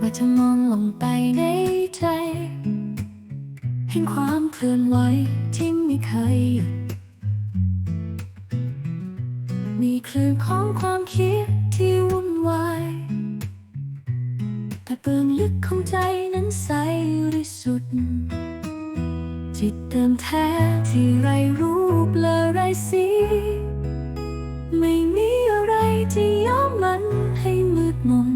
ว่าจะมองลงไปในใจ เห็นความเคลื่อนไหวที่ไม่เคยหยุดมีคลื่นของความคิด จิตเติมแท้ที่ไรรูปและไรสี ไม่มีอะไรที่ย้อมมันให้มืดมน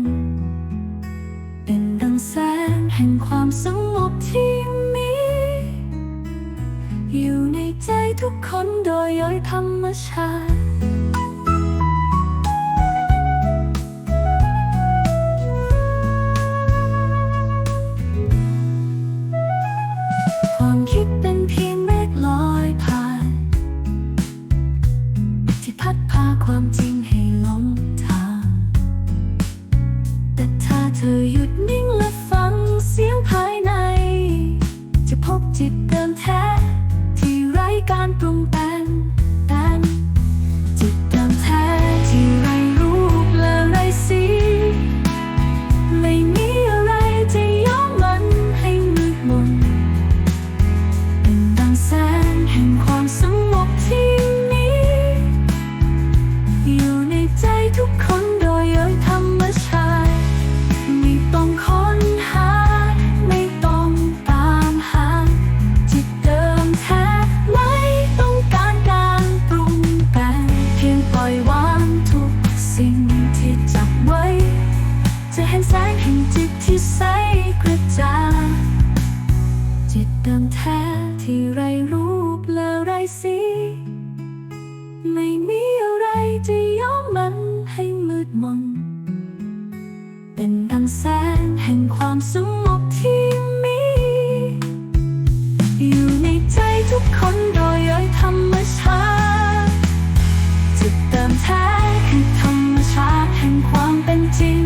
เป็นดังแสงแห่งความสงบที่มี อยู่ในใจทุกคนโดยย่อยธรรมชาติ ดิมแท้ที่ไรรูปและไรสี ไม่มีอะไรจะย้อมมันให้มืดมน เป็นดังแสงแห่งความสงบที่มี อยู่ในใจทุกคนโดยย่อยธรรมชาติจิตเติมแท้คือธรรมชาติแห่งความเป็นจริง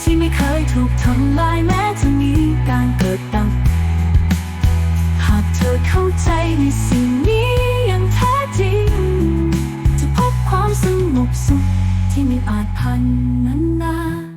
ที่ไม่เคยถูกทำลายแม้จะมีการเกิดดับ บสุขที่ไม่อาจพันนั้นนา